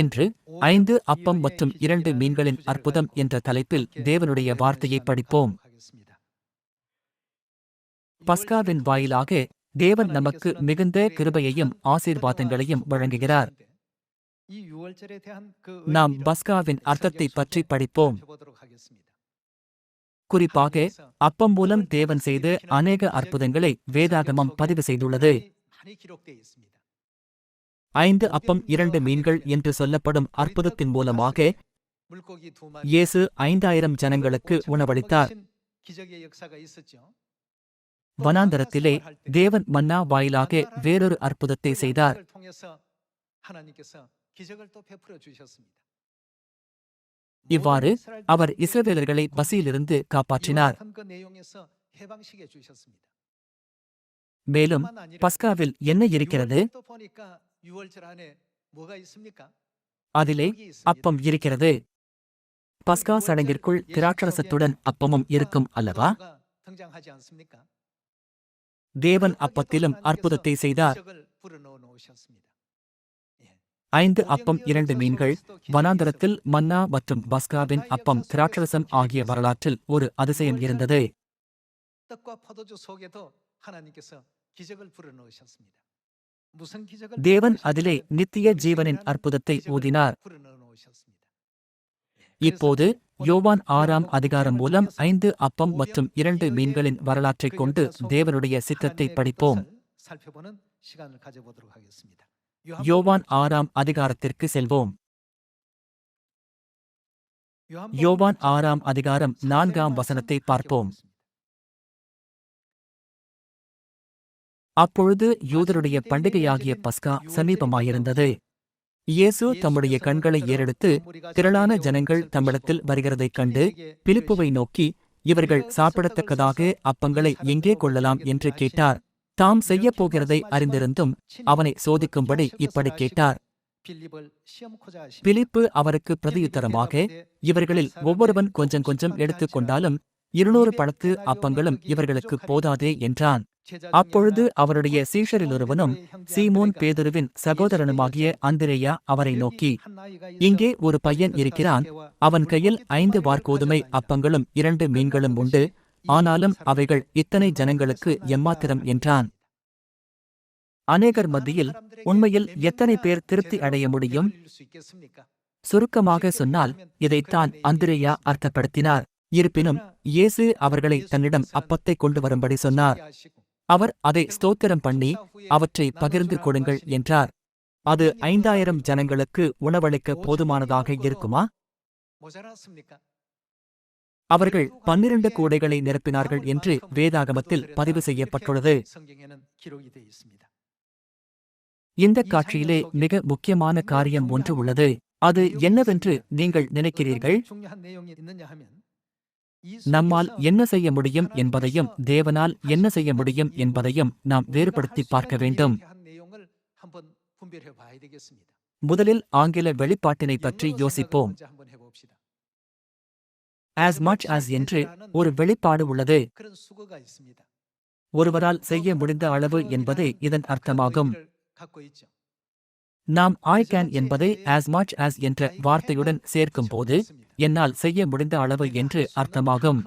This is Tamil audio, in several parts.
இன்று ஐந்து அப்பம் மற்றும் இரண்டு மீன்களின் அற்புதம் என்ற தலைப்பில் தேவனுடைய வார்த்தையை படிப்போம். பஸ்காவின் வாயிலாக தேவன் நமக்கு மிகுந்த கிருபையையும் ஆசீர்வாதங்களையும் வழங்குகிறார். நாம் பஸ்காவின் அர்த்தத்தை பற்றி படிப்போம். குறிப்பாக அப்பம் மூலம் தேவன் செய்த அநேக அற்புதங்களை வேதாகமம் பதிவு செய்துள்ளது. ஐந்து அப்பம் இரண்டு மீன்கள் என்று சொல்லப்படும் அற்புதத்தின் மூலமாக இயேசு ஐந்தாயிரம் ஜனங்களுக்கு உணவளித்தார். வனாந்தரத்திலே தேவன் மன்னா வாயிலாக வேறொரு அற்புதத்தை செய்தார். இவ்வாறு அவர் இஸ்ரவேலர்களை பசியிலிருந்து காப்பாற்றினார். மேலும் பஸ்காவில் என்ன இருக்கிறது? அதிலே அப்பம் இருக்கிறது பஸ்கா சடங்கிற்குள் திராட்சரசத்துடன் அப்பமும் இருக்கும் அல்லவா தேவன் அப்பத்திலும் அற்புதத்தை செய்தார் ஐந்து அப்பம் இரண்டு மீன்கள் வனாந்தரத்தில் மன்னா மற்றும் பஸ்காவின் அப்பம் திராட்சரசம் ஆகிய வரலாற்றில் ஒரு அதிசயம் இருந்தது தேவன் அதிலே நித்திய ஜீவனின் அற்புதத்தை ஊதினார். இப்போது யோவான் ஆறாம் அதிகாரம் மூலம் ஐந்து அப்பம் மற்றும் இரண்டு மீன்களின் வரலாற்றைக் கொண்டு தேவனுடைய சித்தத்தை படிப்போம். யோவான் ஆறாம் அதிகாரத்திற்கு செல்வோம். யோவான் ஆறாம் அதிகாரம் நான்காம் வசனத்தை பார்ப்போம். அப்பொழுது யூதருடைய பண்டிகையாகிய பஸ்கா சமீபமாயிருந்தது. இயேசு தம்முடைய கண்களை ஏறெடுத்து திரளான ஜனங்கள் தம்மிடத்தில் வருகிறதைக் கண்டு பிலிப்புவை நோக்கி இவர்கள் சாப்பிடத்தக்கதாக அப்பங்களை எங்கே கொள்ளலாம்? என்று கேட்டார். தாம் செய்யப் போகிறதை அறிந்திருந்தும் அவனை சோதிக்கும்படி இப்படி கேட்டார். பிலிப்பு அவருக்கு பிரதியுத்தரமாக இவர்களில் ஒவ்வொருவன் கொஞ்சம் கொஞ்சம் எடுத்துக் கொண்டாலும் இருநூறு பழத்து அப்பங்களும் இவர்களுக்கு போதாதே என்றான். அப்பொழுது அவருடைய சீஷரிலொருவனும் சீமோன் பேதுருவின் சகோதரனுமாகிய அந்திரேயா அவரை நோக்கி இங்கே ஒரு பையன் இருக்கிறான். அவன் கையில் ஐந்து வார்கோதுமை அப்பங்களும் இரண்டு மீன்களும் உண்டு. ஆனாலும் அவைகள் இத்தனை ஜனங்களுக்கு எம்மாத்திரம் என்றான். அநேகர் மத்தியில் உண்மையில் எத்தனை பேர் திருப்தி அடைய முடியும்? சுருக்கமாக சொன்னால் இதைத்தான் அந்திரேயா அர்த்தப்படுத்தினார். இருப்பினும் இயேசு அவர்களை தன்னிடம் அப்பத்தை கொண்டு வரும்படி சொன்னார். அவர் அதை ஸ்தோத்திரம் பண்ணி அவற்றை பகிர்ந்து கொடுங்கள் என்றார். அது ஐந்தாயிரம் ஜனங்களுக்கு உணவளிக்க போதுமானதாக இருக்குமா? அவர்கள் பன்னிரண்டு கூடைகளை நிரப்பினார்கள் என்று வேதாகமத்தில் பதிவு செய்யப்பட்டுள்ளது. இந்த காட்சியிலே மிக முக்கியமான காரியம் ஒன்று உள்ளது. அது என்னவென்று நீங்கள் நினைக்கிறீர்கள்? நம்மால் என்ன செய்ய முடியும் என்பதையும் தேவனால் என்ன செய்ய முடியும் என்பதையும் நாம் வேறுபடுத்தி பார்க்க வேண்டும் முதலில் ஆங்கில வெளிப்பாட்டினை பற்றி யோசிப்போம் as much as என்று ஒரு வெளிப்பாடு உள்ளது ஒருவரால் செய்ய முடிந்த அளவு என்பதே இதன் அர்த்தமாகும் நாம் ஐ கேன் என்பதை ஆஸ் மச் ஆஸ் என்ற வார்த்தையுடன் சேர்க்கும் போது என்னால் செய்ய முடிந்த அளவு என்று அர்த்தமாகும்.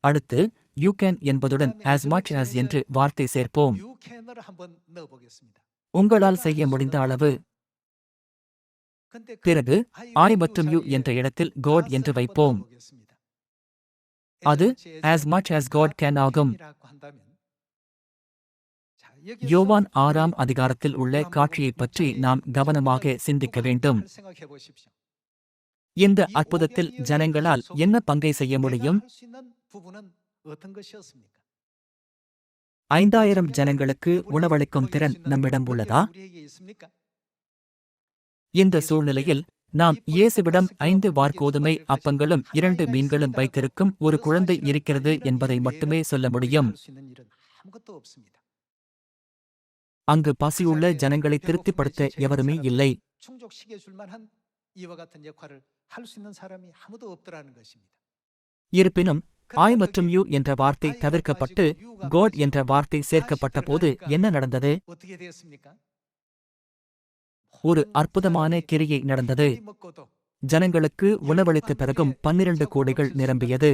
அடுத்து யூ கேன் என்பதுடன் ஆஸ் மச் ஆஸ் என்று வார்த்தை சேர்ப்போம். உங்களால் செய்ய முடிந்த அளவு. பிறகு ஐ மற்றும் யூ என்ற இடத்தில் கோட் என்று வைப்போம். அது as much as God can ஆகும். யோவான் ஆறாம் அதிகாரத்தில் உள்ள காட்சியைப் பற்றி நாம் கவனமாக சிந்திக்க வேண்டும். இந்த அற்புதத்தில் ஜனங்களால் என்ன பங்கை செய்ய முடியும்? ஐந்தாயிரம் ஜனங்களுக்கு உணவளிக்கும் திறன் நம்மிடம் உள்ளதா? இந்த சூழ்நிலையில் நாம் இயேசுவிடம் ஐந்து வார்கோதுமை அப்பங்களும் இரண்டு மீன்களும் வைத்திருக்கும் ஒரு குழந்தை இருக்கிறது என்பதை மட்டுமே சொல்ல முடியும். அங்கு பசியுள்ள ஜனங்களை திருப்திப்படுத்த எவருமே இல்லை. இருப்பினும் ஆய் மற்றும் யூ என்ற வார்த்தை தவிர்க்கப்பட்டு கோட் என்ற வார்த்தை சேர்க்கப்பட்ட போது என்ன நடந்தது? ஒரு அற்புதமான கிரியை நடந்தது. ஜனங்களுக்கு உணவளித்த பிறகும் பன்னிரண்டு கோடிகள் நிரம்பியது.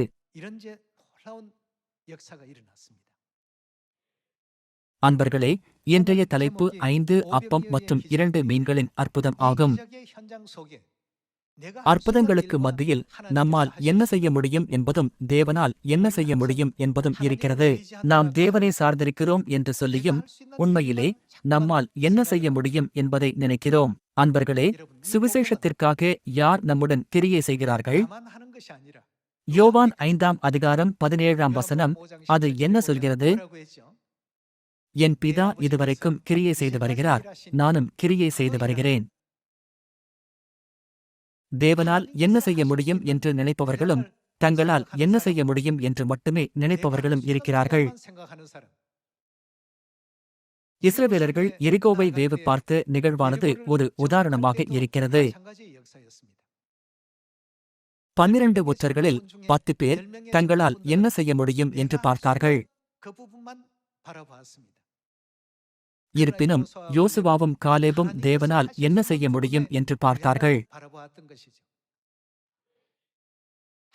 அன்பர்களே இன்றைய தலைப்பு ஐந்து அப்பம் மற்றும் இரண்டு மீன்களின் அற்புதம் ஆகும். அற்புதங்களுக்கு மத்தியில் நம்மால் என்ன செய்ய முடியும் என்பதும் தேவனால் என்ன செய்ய முடியும் என்பதும் இருக்கிறது. நாம் தேவனை சார்ந்திருக்கிறோம் என்று சொல்லியும் உண்மையிலே நம்மால் என்ன செய்ய முடியும் என்பதை நினைக்கிறோம். அன்பர்களே சுவிசேஷத்திற்காக யார் நம்முடன் கிரியை செய்கிறார்கள்? யோவான் ஐந்தாம் அதிகாரம் பதினேழாம் வசனம் அது என்ன சொல்கிறது? என் பிதா இதுவரைக்கும் கிரியை செய்து வருகிறார். நானும் கிரியை செய்து வருகிறேன். தேவனால் என்ன செய்ய முடியும் என்று நினைப்பவர்களும் தங்களால் என்ன செய்ய முடியும் என்று மட்டுமே நினைப்பவர்களும் இருக்கிறார்கள். இஸ்ரவேலர்கள் எரிகோவை வேவு பார்த்து நிகழ்வானது ஒரு உதாரணமாக இருக்கிறது. பன்னிரண்டு ஒற்றர்களில் பத்து பேர் தங்களால் என்ன செய்ய முடியும் என்று பார்த்தார்கள். இருப்பினும் யோசுவாவும் காலேபும் தேவனால் என்ன செய்ய முடியும் என்று பார்த்தார்கள்.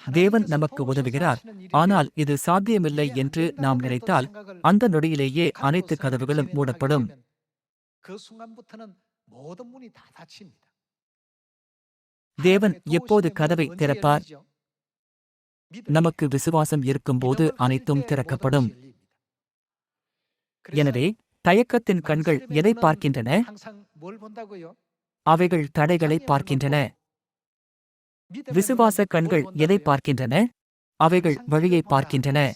தேவன் நமக்கு உதவுகிறார். ஆனால் இது சாத்தியமில்லை என்று நாம் நினைத்தால் அந்த நொடியிலேயே அனைத்து கதவுகளும் மூடப்படும். தேவன் எப்போது கதவை திறப்பார்? நமக்கு விசுவாசம் இருக்கும்போது அனைத்தும் திறக்கப்படும். எனவே தயக்கத்தின் கண்கள் எதை பார்க்கின்றன? அவைகள் தடைகளை பார்க்கின்றன. விசுவாச கண்கள் எதை பார்க்கின்றன? அவைகள் வழியை பார்க்கின்றன.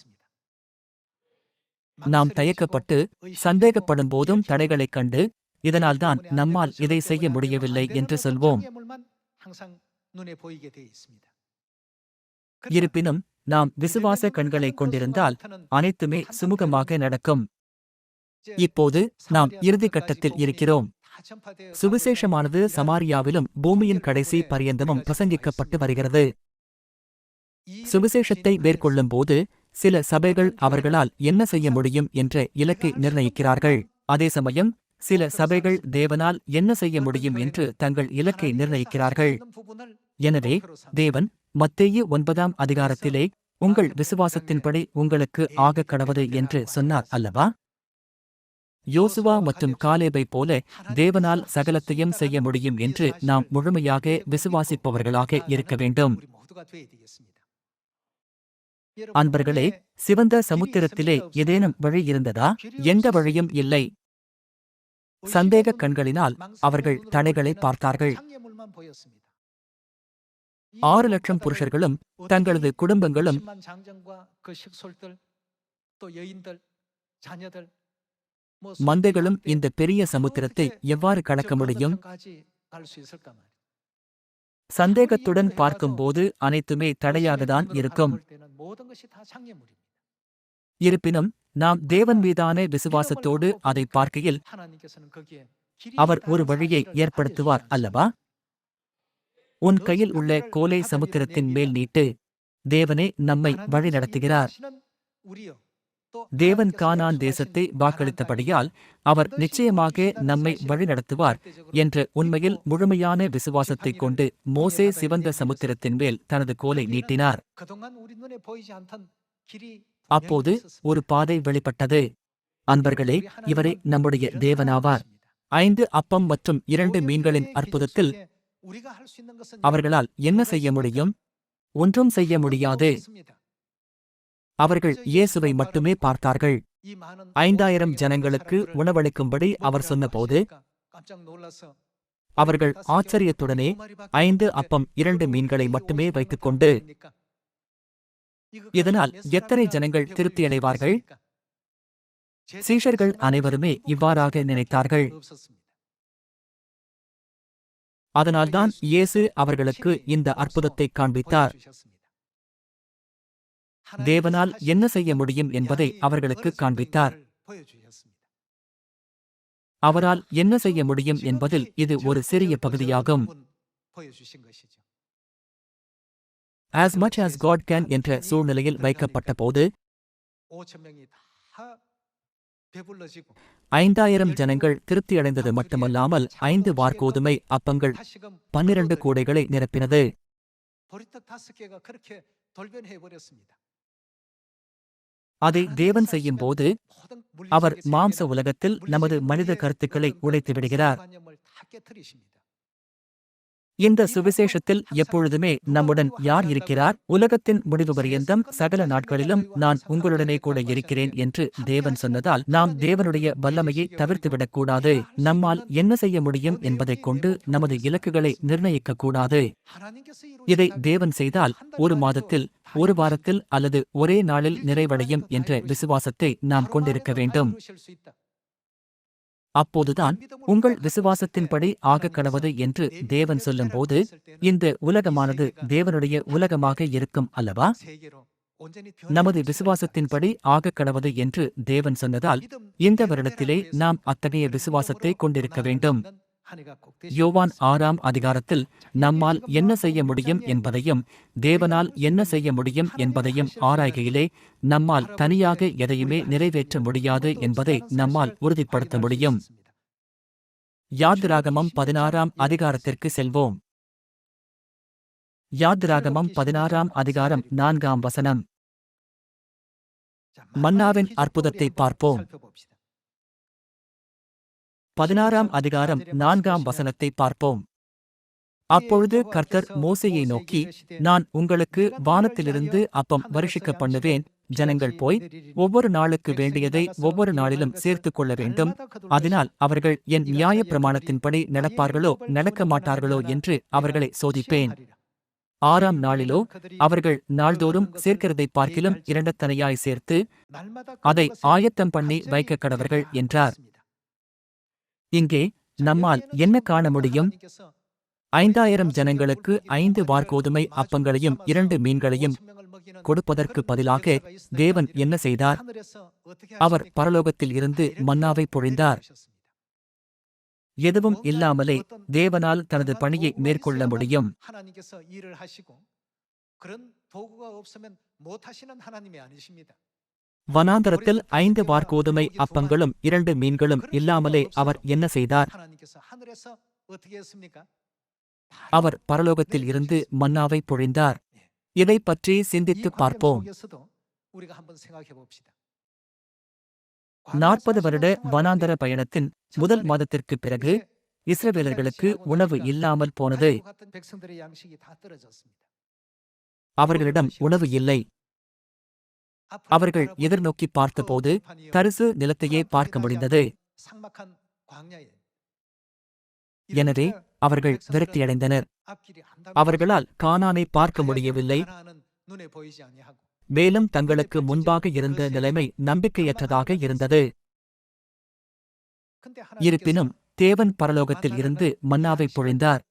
நாம் தயக்கப்பட்டு சந்தேகப்படும் போதும் தடைகளைக் கண்டு இதனால்தான் நம்மால் இதை செய்ய முடியவில்லை என்று சொல்வோம். இருப்பினும் நாம் விசுவாச கண்களைக் கொண்டிருந்தால் அனைத்துமே சுமூகமாக நடக்கும். இப்போது நாம் இறுதி கட்டத்தில் இருக்கிறோம். சுவிசேஷமானது சமாரியாவிலும் பூமியின் கடைசி பரியந்தமும் பிரசங்கிக்கப்பட்டு வருகிறது. சுவிசேஷத்தை மேற்கொள்ளும் போது சில சபைகள் அவர்களால் என்ன செய்ய முடியும் என்ற இலக்கை நிர்ணயிக்கிறார்கள். அதே சமயம் சில சபைகள் தேவனால் என்ன செய்ய முடியும் என்று தங்கள் இலக்கை நிர்ணயிக்கிறார்கள். எனவே தேவன் மத்தேயு ஒன்பதாம் அதிகாரத்திலே உங்கள் விசுவாசத்தின்படி உங்களுக்கு ஆக கடவது என்று சொன்னார் அல்லவா? யோசுவா மற்றும் காலேபை போல தேவனால் சகலத்தையும் செய்ய முடியும் என்று நாம் முழுமையாக விசுவாசிப்பவர்களாக இருக்க வேண்டும். அன்பர்களே சிவந்த சமுத்திரத்திலே ஏதேனும் வழி இருந்ததா? எந்த வழியும் இல்லை. சந்தேக கண்களினால் அவர்கள் தடைகளை பார்த்தார்கள். ஆறு லட்சம் புருஷர்களும் தங்களது குடும்பங்களும் மந்தைகளும் இந்த பெரிய சமுத்திரத்தை எவ்வாறு கடக்க முடியும்? சந்தேகத்துடன் பார்க்கும்போது அனைத்துமே தடையாகத்தான் இருக்கும். இருப்பினும் நாம் தேவன் மீதான விசுவாசத்தோடு அதை பார்க்கையில் அவர் ஒரு வழியை ஏற்படுத்துவார் அல்லவா? உன் கையில் உள்ள கோலை சமுத்திரத்தின் மேல் நீட்டு தேவனே நம்மை வழிநடத்துகிறார். தேவன் கானான் தேசத்தை வாக்களித்தபடியால் அவர் நிச்சயமாக நம்மை வழிநடத்துவார் என்ற உண்மையில் முழுமையான விசுவாசத்தைக் கொண்டு மோசே சிவந்த சமுத்திரத்தின் மேல் தனது கோலை நீட்டினார். அப்போது ஒரு பாதை வெளிப்பட்டது. அன்பர்களே இவரே நம்முடைய தேவனாவார். ஐந்து அப்பம் மற்றும் இரண்டு மீன்களின் அற்புதத்தில் அவர்களால் என்ன செய்ய முடியும்? ஒன்றும் செய்ய முடியாது. அவர்கள் இயேசுவை மட்டுமே பார்த்தார்கள். ஐந்தாயிரம் ஜனங்களுக்கு உணவளிக்கும்படி அவர் சொன்னபோது அவர்கள் ஆச்சரியத்துடனே ஐந்து அப்பம் இரண்டு மீன்களை மட்டுமே வைத்துக்கொண்டு இதனால் எத்தனை ஜனங்கள் திருப்தியடைவார்கள் சீஷர்கள் அனைவருமே இவ்வாறாக நினைத்தார்கள். அதனால்தான் இயேசு அவர்களுக்கு இந்த அற்புதத்தை காண்பித்தார். தேவனால் என்ன செய்ய முடியும் என்பதை அவர்களுக்கு காண்பித்தார். அவரால் என்ன செய்ய முடியும் என்பதில் இது ஒரு சிறிய பகுதியாகும். As much as God can என்ற சூழ்நிலையில் வைக்கப்பட்ட போது ஐந்தாயிரம் ஜனங்கள் திருப்தி அடைந்தது மட்டுமல்லாமல் ஐந்து வார்கோதுமை அப்பங்கள் பன்னிரண்டு கூடைகளை நிரப்பினது. அதை தேவன் செய்யும் போது அவர் மாம்ச உலகத்தில் நமது மனித கருத்துக்களை உழைத்து விடுகிறார். இந்த சுவிசேஷத்தில் எப்பொழுதுமே நம்முடன் யார் இருக்கிறார்? உலகத்தின் முடிவு பரியந்தம் சகல நாட்களிலும் நான் உங்களுடனே கூட இருக்கிறேன் என்று தேவன் சொன்னதால் நாம் தேவனுடைய வல்லமையை தவிர்த்துவிடக்கூடாது. நம்மால் என்ன செய்ய முடியும் என்பதைக் கொண்டு நமது இலக்குகளை நிர்ணயிக்க கூடாது இதை தேவன் செய்தால் ஒரு மாதத்தில் ஒரு வாரத்தில் அல்லது ஒரே நாளில் நிறைவடையும் என்ற விசுவாசத்தை நாம் கொண்டிருக்க வேண்டும். அப்போதுதான் உங்கள் விசுவாசத்தின்படி ஆகக் கடவது என்று தேவன் சொல்லும்போது இந்த உலகமானது தேவனுடைய உலகமாக இருக்கும் அல்லவா? நமது விசுவாசத்தின்படி ஆகக் கடவது என்று தேவன் சொன்னதால் இந்த வருடத்திலே நாம் அத்தகைய விசுவாசத்தை கொண்டிருக்க வேண்டும். யோவான் ஆறாம் அதிகாரத்தில் நம்மால் என்ன செய்ய முடியும் என்பதையும் தேவனால் என்ன செய்ய முடியும் என்பதையும் ஆராய்கையிலே நம்மால் தனியாக எதையுமே நிறைவேற்ற முடியாது என்பதை நம்மால் உறுதிப்படுத்த முடியும். யாத்ராகமம் பதினாறாம் அதிகாரத்திற்கு செல்வோம். யாத்ராகமம் பதினாறாம் அதிகாரம் நான்காம் வசனம். மன்னாவின் அற்புதத்தை பார்ப்போம். பதினாறாம் அதிகாரம் நான்காம் வசனத்தை பார்ப்போம். அப்பொழுது கர்த்தர் மோசையை நோக்கி நான் உங்களுக்கு வானத்திலிருந்து அப்பம் வருஷிக்க பண்ணுவேன். ஜனங்கள் போய் ஒவ்வொரு நாளுக்கு வேண்டியதை ஒவ்வொரு நாளிலும் சேர்த்துக் கொள்ள வேண்டும். அதனால் அவர்கள் என் நியாய பிரமாணத்தின்படி நடப்பார்களோ நடக்க மாட்டார்களோ என்று அவர்களை சோதிப்பேன் ஆறாம் நாளிலோ அவர்கள் நாள்தோறும் சேர்க்கிறதை பார்க்கிலும் இரண்டத்தனையாய் சேர்த்து அதை ஆயத்தம் பண்ணி வைக்க கடவர்கள் என்றார் இங்கே நம்மால் என்ன காண முடியும் ஐந்தாயிரம் ஜனங்களுக்கு ஐந்து வார்கோதுமை அப்பங்களையும் இரண்டு மீன்களையும் கொடுப்பதற்கு பதிலாக தேவன் என்ன செய்தார் அவர் பரலோகத்தில் இருந்து மன்னாவை பொழிந்தார் எதுவும் இல்லாமலே தேவனால் தனது பணியை மேற்கொள்ள முடியும் 하나님께서 일을 하시고 그런 도구가 없으면 못 하시는 하나님이 아니십니다. வனாந்தரத்தில் ஐந்து வார்கோதுமை அப்பங்களும் இரண்டு மீன்களும் இல்லாமலே அவர் என்ன செய்தார்? அவர் பரலோகத்தில் இருந்து மன்னாவை பொழிந்தார். இதை பற்றி சிந்தித்து பார்ப்போம். நாற்பது வருட வனாந்தர பயணத்தின் முதல் மாதத்திற்கு பிறகு இஸ்ரவேலர்களுக்கு உணவு இல்லாமல் போனது. அவர்களிடம் உணவு இல்லை. அவர்கள் எதிர்நோக்கி பார்த்தபோது தரிசு நிலத்தையே பார்க்க முடிந்தது. எனவே அவர்கள் விரக்தியடைந்தனர். அவர்களால் கானானை பார்க்க முடியவில்லை. மேலும் தங்களுக்கு முன்பாக இருந்த நிலைமை நம்பிக்கையற்றதாக இருந்தது. இருப்பினும் தேவன் பரலோகத்தில் இருந்து மன்னாவை பொழிந்தார்.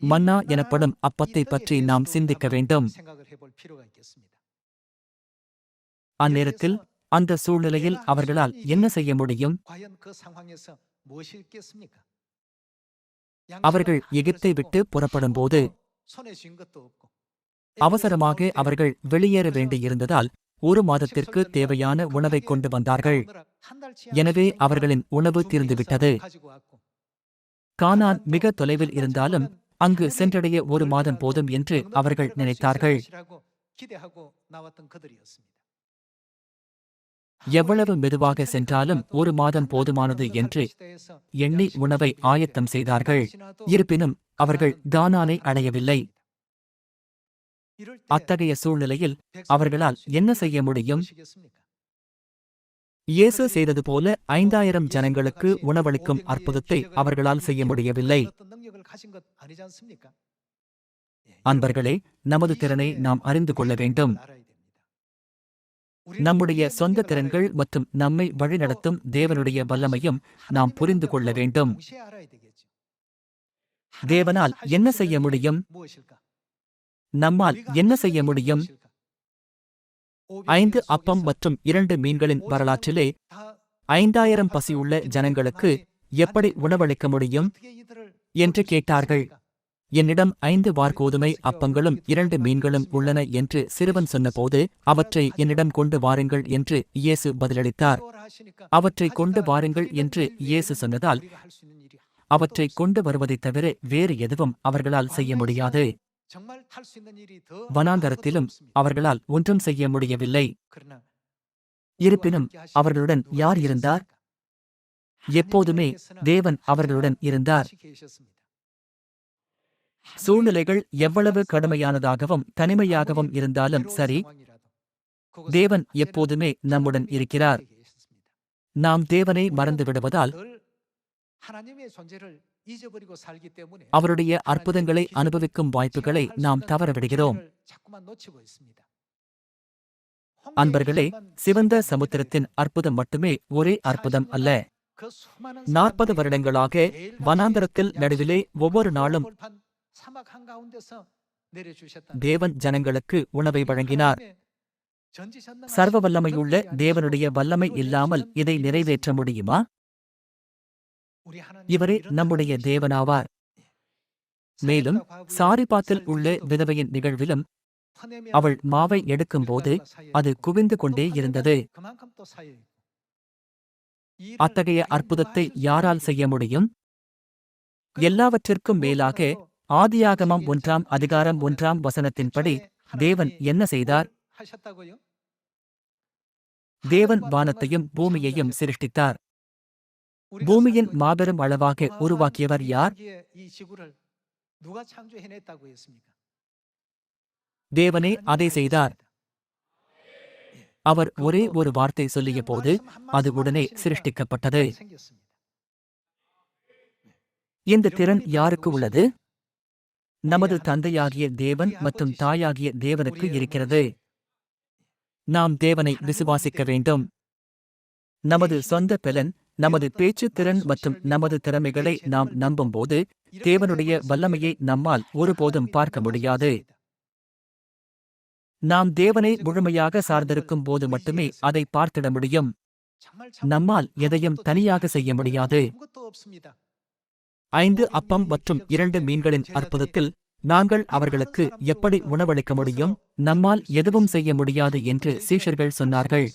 மன்னா எனப்படும் அப்பத்தை பற்றி நாம் சிந்திக்க வேண்டும். அந்நேரத்தில் அந்த சூழ்நிலையில் அவர்களால் என்ன செய்ய முடியும்? அவர்கள் எகிப்தை விட்டு புறப்படும் போது அவசரமாக அவர்கள் வெளியேற வேண்டியிருந்ததால் ஒரு மாதத்திற்கு தேவையான உணவை கொண்டு வந்தார்கள். எனவே அவர்களின் உணவு தீர்ந்துவிட்டது. கானான் மிக தொலைவில் இருந்தாலும் அங்கு சென்றடைய ஒரு மாதம் போதும் என்று அவர்கள் நினைத்தார்கள். எவ்வளவு மெதுவாக சென்றாலும் ஒரு மாதம் போதுமானது என்று எண்ணி உணவை ஆயத்தம் செய்தார்கள். இருப்பினும் அவர்கள் தானானை அடையவில்லை. அத்தகைய சூழ்நிலையில் அவர்களால் என்ன செய்ய முடியும்? இயேசு செய்தது போல ஐந்தாயிரம் ஜனங்களுக்கு உணவளிக்கும் அற்புதத்தை அவர்களால் செய்ய முடியவில்லை. அன்பர்களே நமது திறனை நாம் அறிந்து கொள்ள வேண்டும். நம்முடைய சொந்த திறன்கள் மற்றும் நம்மை வழிநடத்தும் தேவனுடைய வல்லமையும் நாம் புரிந்து கொள்ள வேண்டும். தேவனால் என்ன செய்ய முடியும்? நம்மால் என்ன செய்ய முடியும்? ஐந்து அப்பம் மற்றும் இரண்டு மீன்களின் வரலாற்றிலே ஐந்தாயிரம் பசியுள்ள ஜனங்களுக்கு எப்படி உணவளிக்க முடியும்? என்று கேட்டார்கள். என்னிடம் ஐந்து வார்கோதுமை அப்பங்களும் இரண்டு மீன்களும் உள்ளன என்று சிறுவன் சொன்னபோது அவற்றை என்னிடம் கொண்டு வாருங்கள் என்று இயேசு பதிலளித்தார். அவற்றை கொண்டு வாருங்கள் என்று இயேசு சொன்னதால் அவற்றை கொண்டு வருவதைத் தவிர வேறு எதுவும் அவர்களால் செய்ய முடியாது. வனாந்தரத்திலும் அவர்களால் ஒன்றும் செய்ய முடியவில்லை. இருப்பினும் அவர்களுடன் யார் இருந்தார்? எப்போதுமே தேவன் அவர்களுடன் இருந்தார். சூழ்நிலைகள் எவ்வளவு கடுமையானதாகவும் தனிமையாகவும் இருந்தாலும் சரி தேவன் எப்போதுமே நம்முடன் இருக்கிறார். நாம் தேவனை மறந்து விடுவதால் அவருடைய அற்புதங்களை அனுபவிக்கும் வாய்ப்புகளை நாம் தவறவிடுகிறோம். அன்பர்களே சிவந்த சமுத்திரத்தின் அற்புதம் மட்டுமே ஒரே அற்புதம் அல்ல. நாற்பது வருடங்களாக வனாந்தரத்தில் நடுவிலே ஒவ்வொரு நாளும் தேவன் ஜனங்களுக்கு உணவை வழங்கினார். சர்வ வல்லமையுள்ள தேவனுடைய வல்லமை இல்லாமல் இதை நிறைவேற்ற முடியுமா? இவரே நம்முடைய தேவனாவார். மேலும் சாரிபாத்தில் உள்ள விதவையின் நிகழ்விலும் அவள் மாவை எடுக்கும்போது அது குவிந்து கொண்டே இருந்தது. அத்தகைய அற்புதத்தை யாரால் செய்ய முடியும்? எல்லாவற்றிற்கும் மேலாக ஆதியாகமம் ஒன்றாம் அதிகாரம் ஒன்றாம் வசனத்தின்படி தேவன் என்ன செய்தார்? தேவன் வானத்தையும் பூமியையும் சிருஷ்டித்தார். பூமியின் மாபெரும் அளவாக உருவாக்கியவர் யார்? தேவனே அதை செய்தார். அவர் ஒரே ஒரு வார்த்தை சொல்லிய போது அது உடனே சிருஷ்டிக்கப்பட்டது. இந்த திறன் யாருக்கு உள்ளது? நமது தந்தையாகிய தேவன் மற்றும் தாயாகிய தேவனுக்கு இருக்கிறது. நாம் தேவனை விசுவாசிக்க வேண்டும். நமது சொந்த பலன் நமது பேச்சு திறன் மற்றும் நமது திறமைகளை நாம் நம்பும்போது தேவனுடைய வல்லமையை நம்மால் ஒருபோதும் பார்க்க முடியாது. நாம் தேவனை முழுமையாக சார்ந்திருக்கும் போது மட்டுமே அதை பார்த்திட முடியும். நம்மால் எதையும் தனியாக செய்ய முடியாது. ஐந்து அப்பம் மற்றும் இரண்டு மீன்களின் அற்புதத்தில் நாங்கள் அவர்களுக்கு எப்படி உணவளிக்க முடியும்? நம்மால் எதுவும் செய்ய முடியாது என்று சீஷர்கள் சொன்னார்கள்.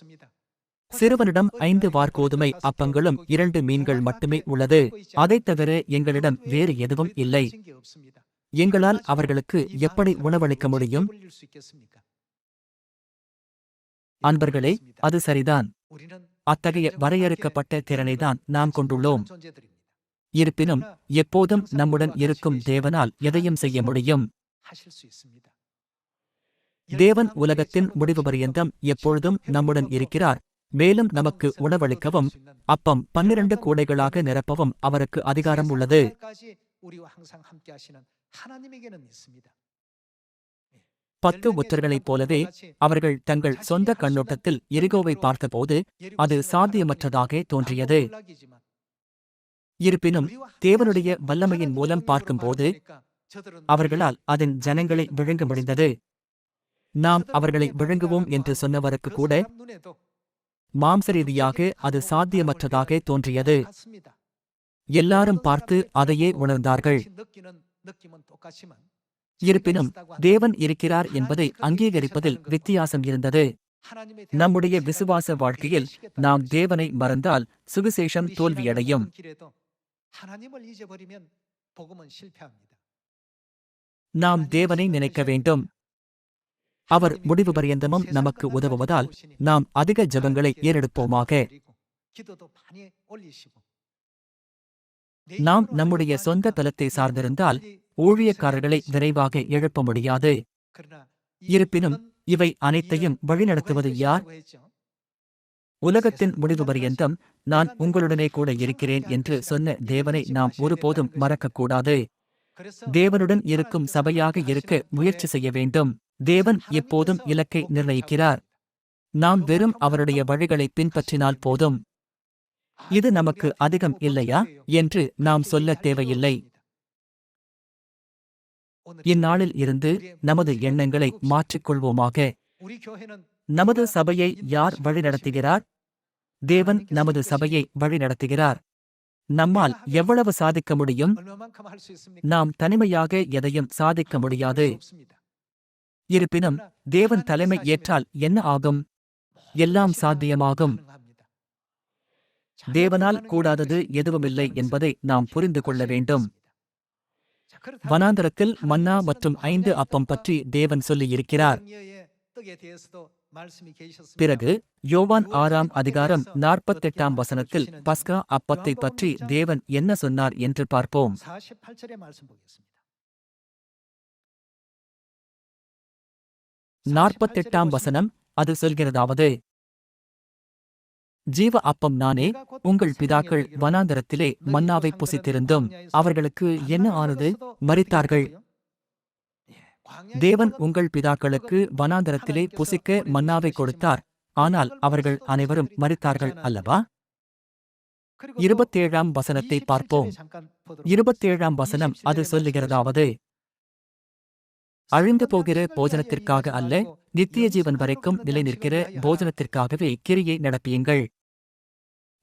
சிறுவனிடம் ஐந்து வார்கோதுமை அப்பங்களும் இரண்டு மீன்கள் மட்டுமே உள்ளது. அதைத் தவிர எங்களிடம் வேறு எதுவும் இல்லை. எங்களால் அவர்களுக்கு எப்படி உணவளிக்க முடியும்? அன்பர்களே அது சரிதான். அத்தகைய வரையறுக்கப்பட்ட திறனைதான் நாம் கொண்டுள்ளோம். இருப்பினும் எப்போதும் நம்முடன் இருக்கும் தேவனால் எதையும் செய்ய முடியும். தேவன் உலகத்தின் முடிவு பரியந்தம் எப்பொழுதும் நம்முடன் இருக்கிறார். மேலும் நமக்கு உணவளிக்கவும் அப்பம் பன்னிரண்டு கூடைகளாக நிரப்பவும் அவருக்கு அதிகாரம் உள்ளது. பத்து புத்தர்களைப் போலவே அவர்கள் தங்கள் சொந்த கண்ணோட்டத்தில் எரிகோவை பார்த்தபோது அது சாத்தியமற்றதாக தோன்றியது. இருப்பினும் தேவனுடைய வல்லமையின் மூலம் பார்க்கும்போது அவர்களால் அதன் ஜனங்களை விழுங்க முடிந்தது. நாம் அவர்களை விழுங்குவோம் என்று சொன்னவருக்கு கூட மாம்ச ரீதியாக அது சாத்தியமற்றதாக தோன்றியது. எல்லாரும் பார்த்து அதையே உணர்ந்தார்கள். இருப்பினும் தேவன் இருக்கிறார் என்பதை அங்கீகரிப்பதில் வித்தியாசம் இருந்தது. நம்முடைய விசுவாச வாழ்க்கையில் நாம் தேவனை மறந்தால் சுவிசேஷம் தோல்வியடையும். நாம் தேவனை நினைக்க வேண்டும். அவர் முடிவு பரியந்தமும் நமக்கு உதவுவதால் நாம் அதிக ஜபங்களை ஏறெடுப்போமாக. நாம் நம்முடைய சொந்த தலத்தை சார்ந்திருந்தால் ஊழியக்காரர்களை விரைவாக எழுப்ப முடியாது. இருப்பினும் இவை அனைத்தையும் வழிநடத்துவது யார்? உலகத்தின் முடிவு பரியந்தம் நான் உங்களுடனே கூட இருக்கிறேன் என்று சொன்ன தேவனை நாம் ஒருபோதும் மறக்கக்கூடாது. தேவனுடன் இருக்கும் சபையாக இருக்க முயற்சி செய்ய வேண்டும். தேவன் எப்போதும் இலக்கை நிர்ணயிக்கிறார். நாம் வெறும் அவருடைய வழிகளை பின்பற்றினால் போதும். இது நமக்கு அதிகம் இல்லையா? என்று நாம் சொல்ல தேவையில்லை. இந்நாளில் இருந்து நமது எண்ணங்களை மாற்றிக்கொள்வோமாக. நமது சபையை யார் வழிநடத்துகிறார்? தேவன் நமது சபையை வழிநடத்துகிறார். நம்மால் எவ்வளவு சாதிக்க முடியும்? நாம் தனிமையாக எதையும் சாதிக்க முடியாது. இருப்பினும் தேவன் தலைமை ஏற்றால் என்ன ஆகும்? எல்லாம் சாத்தியமாகும். தேவனால் கூடாதது எதுவுமில்லை என்பதை நாம் புரிந்து கொள்ள வேண்டும். வனாந்தரத்தில் மன்னா மற்றும் ஐந்து அப்பம் பற்றி தேவன் சொல்லியிருக்கிறார். பிறகு யோவான் ஆறாம் அதிகாரம் நாற்பத்தெட்டாம் வசனத்தில் பஸ்கா அப்பத்தை பற்றி தேவன் என்ன சொன்னார் என்று பார்ப்போம். நாற்பத்தெட்டாம் வசனம் அது சொல்கிறதாவது ஜீவ அப்பம் நானே உங்கள் பிதாக்கள் வனாந்தரத்திலே மன்னாவை புசித்திருந்தும் அவர்களுக்கு என்ன ஆனது? மறித்தார்கள் தேவன் உங்கள் பிதாக்களுக்கு வனாந்தரத்திலே புசிக்க மன்னாவை கொடுத்தார். ஆனால் அவர்கள் அனைவரும் மறித்தார்கள் அல்லவா? இருபத்தேழாம் வசனத்தை பார்ப்போம். இருபத்தேழாம் வசனம் அது சொல்லுகிறதாவது? அழிந்து போகிற போஜனத்திற்காக அல்ல நித்திய ஜீவன் வரைக்கும் நிலைநிற்கிற போஜனத்திற்காகவே கிரியை நடப்பியுங்கள்.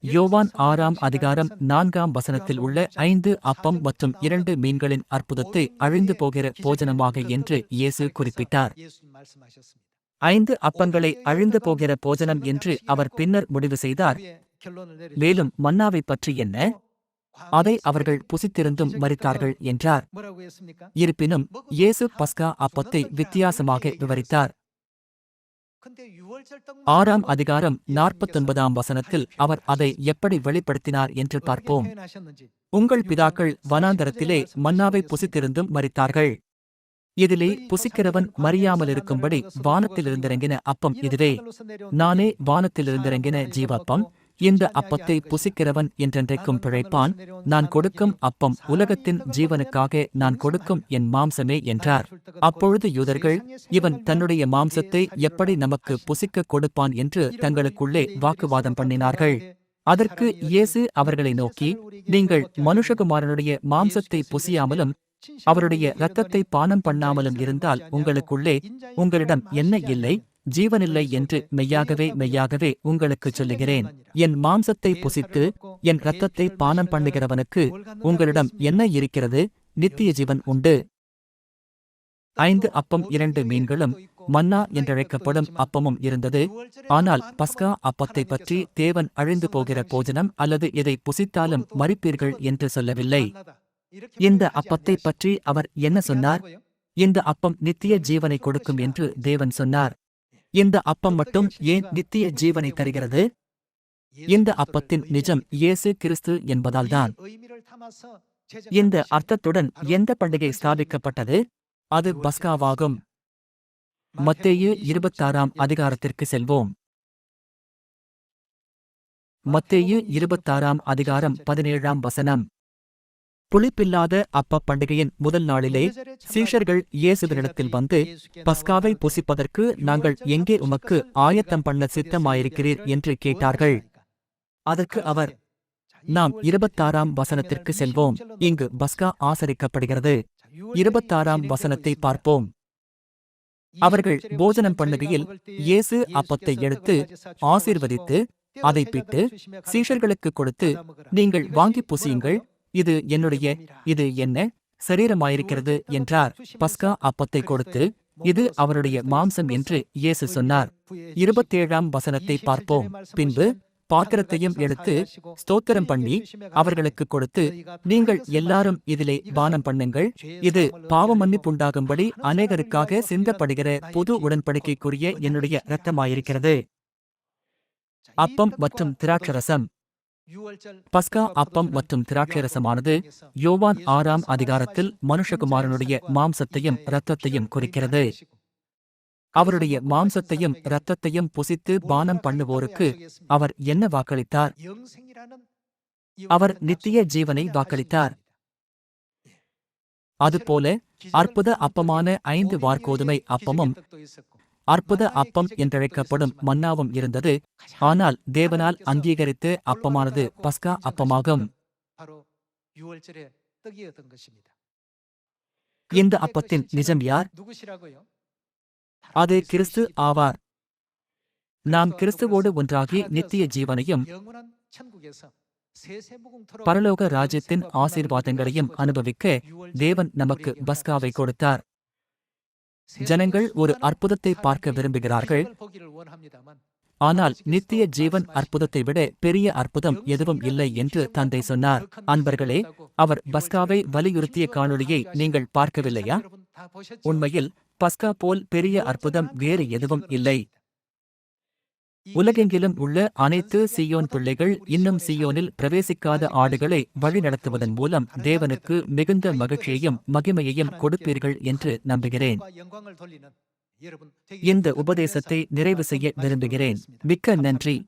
யோவான் ஆறாம் அதிகாரம் நான்காம் வசனத்தில் உள்ள ஐந்து அப்பம் மற்றும் இரண்டு மீன்களின் அற்புதத்தை அழிந்து போகிற போஜனமாக என்று இயேசு குறிப்பிட்டார். ஐந்து அப்பங்களை அழிந்து போகிற போஜனம் என்று அவர் பின்னர் முடிவு செய்தார். மேலும் மன்னாவை பற்றி என்ன? அதை அவர்கள் புசித்திருந்தும் மறித்தார்கள் என்றார். இருப்பினும் இயேசு பஸ்கா அப்பத்தை வித்தியாசமாக விவரித்தார். ஆறாம் அதிகாரம் நாற்பத்தொன்பதாம் வசனத்தில் அவர் அதை எப்படி வெளிப்படுத்தினார் என்று பார்ப்போம். உங்கள் பிதாக்கள் வனாந்தரத்திலே மன்னாவை புசித்திருந்தும் மறித்தார்கள் இதிலே புசிக்கிறவன் மறியாமல் இருக்கும்படி வானத்திலிருந்திறங்கின அப்பம் இதுவே. நானே வானத்திலிருந்திறங்கின ஜீவப்பம். இந்த அப்பத்தை புசிக்கிறவன் என்றென்றைக்கும் பிழைப்பான். நான் கொடுக்கும் அப்பம் உலகத்தின் ஜீவனுக்காக நான் கொடுக்கும் என் மாம்சமே என்றார். அப்பொழுது யூதர்கள் இவன் தன்னுடைய மாம்சத்தை எப்படி நமக்கு புசிக்க கொடுப்பான்? என்று தங்களுக்குள்ளே வாக்குவாதம் பண்ணினார்கள். அதற்கு இயேசு அவர்களை நோக்கி நீங்கள் மனுஷகுமாரனுடைய மாம்சத்தை புசியாமலும் அவருடைய இரத்தத்தை பானம் பண்ணாமலும் இருந்தால் உங்களுக்குள்ளே உங்களிடம் என்ன இல்லை? ஜீவனில்லை என்று மெய்யாகவே மெய்யாகவே உங்களுக்குச் சொல்லுகிறேன். என் மாம்சத்தை புசித்து என் இரத்தத்தை பானம் பண்ணுகிறவனுக்கு உங்களிடம் என்ன இருக்கிறது? நித்திய ஜீவன் உண்டு. ஐந்து அப்பம் இரண்டு மீன்களும் மன்னா என்றழைக்கப்படும் அப்பமும் இருந்தது. ஆனால் பஸ்கா அப்பத்தை பற்றி தேவன் அழிந்து போகிற போஜனம் அல்லது எதை புசித்தாலும் மறிப்பீர்கள் என்று சொல்லவில்லை. இந்த அப்பத்தை பற்றி அவர் என்ன சொன்னார்? இந்த அப்பம் நித்திய ஜீவனை கொடுக்கும் என்று தேவன் சொன்னார். இந்த அப்பம் மட்டும் ஏன் நித்திய ஜீவனை தருகிறது? இந்த அப்பத்தின் நிஜம் இயேசு கிறிஸ்து என்பதால்தான். இந்த அர்த்தத்துடன் எந்த பண்டிகை ஸ்தாபிக்கப்பட்டது? அது பஸ்காவாகும். மத்தேயு இருபத்தாறாம் அதிகாரத்திற்கு செல்வோம். மத்தேயு இருபத்தாறாம் அதிகாரம் பதினேழாம் வசனம். புளிப்பில்லாத அப்ப பண்டிகையின் முதல் நாளிலே சீஷர்கள் இயேசுவினிடத்தில் வந்து பஸ்காவை புசிப்பதற்கு நாங்கள் எங்கே உமக்கு ஆயத்தம் பண்ண சித்தமாயிருக்கிறீர்? என்று கேட்டார்கள். அதற்கு அவர் நாம் இருபத்தாறாம் வசனத்திற்கு செல்வோம். இங்கு பஸ்கா ஆசரிக்கப்படுகிறது. இருபத்தாறாம் வசனத்தை பார்ப்போம். அவர்கள் போஜனம் பண்ணுகையில் இயேசு அப்பத்தை எடுத்து ஆசீர்வதித்து அதை பிட்டு சீஷர்களுக்கு கொடுத்து நீங்கள் வாங்கி புசியுங்கள். இது என்னுடைய இது என்ன சரீரமாயிருக்கிறது என்றார். பஸ்கா அப்பத்தை கொடுத்து இது அவருடைய மாம்சம் என்று இயேசு சொன்னார். இருபத்தேழாம் வசனத்தை பார்ப்போம். பின்பு பாத்திரத்தையும் எடுத்து ஸ்தோத்திரம் பண்ணி அவர்களுக்கு கொடுத்து நீங்கள் எல்லாரும் இதிலே பானம் பண்ணுங்கள். இது பாவமன்னிப்புண்டாகும்படி அநேகருக்காக சிந்தப்படுகிற புது உடன்படிக்கைக்குரிய என்னுடைய இரத்தமாயிருக்கிறது. அப்பம் மற்றும் திராட்சரசம். பஸ்கா அப்பம் மற்றும் திராட்சரசமானது யோவான் ஆறாம் அதிகாரத்தில் மனுஷகுமாரனுடைய மாம்சத்தையும் இரத்தத்தையும் குறிக்கிறது. அவருடைய மாம்சத்தையும் இரத்தத்தையும் புசித்து பானம் பண்ணுவோருக்கு அவர் என்ன வாக்களித்தார்? அவர் நித்திய ஜீவனை வாக்களித்தார். அதுபோல அற்புத அப்பமான ஐந்து வார்கோதுமை அப்பமும் அற்புத அப்பம் என்றழைக்கப்படும் மன்னாவும் இருந்தது. ஆனால் தேவனால் அங்கீகரித்து அப்பமானது பஸ்கா அப்பமாகும். இந்த அப்பத்தின் நிஜம் யார்? அது கிறிஸ்து ஆவார். நாம் கிறிஸ்துவோடு ஒன்றாகி நித்திய ஜீவனையும் பரலோக ராஜ்யத்தின் ஆசீர்வாதங்களையும் அனுபவிக்க தேவன் நமக்கு பஸ்காவை கொடுத்தார். ஜனங்கள் ஒரு அற்புதத்தை பார்க்க விரும்புகிறார்கள். ஆனால் நித்திய ஜீவன் அற்புதத்தை விட பெரிய அற்புதம் எதுவும் இல்லை என்று தந்தை சொன்னார். அன்பர்களே அவர் பஸ்காவை வலியுறுத்திய காணொளியை நீங்கள் பார்க்கவில்லையா? உண்மையில் பஸ்கா போல் பெரிய அற்புதம் வேறு எதுவும் இல்லை. உலகெங்கிலும் உள்ள அனைத்து சியோன் பிள்ளைகள் இன்னும் சீயோனில் பிரவேசிக்காத ஆடுகளை வழிநடத்துவதன் மூலம் தேவனுக்கு மிகுந்த மகிழ்ச்சியையும் மகிமையையும் கொடுப்பீர்கள் என்று நம்புகிறேன். இந்த உபதேசத்தை நிறைவு செய்ய விரும்புகிறேன். மிக்க நன்றி.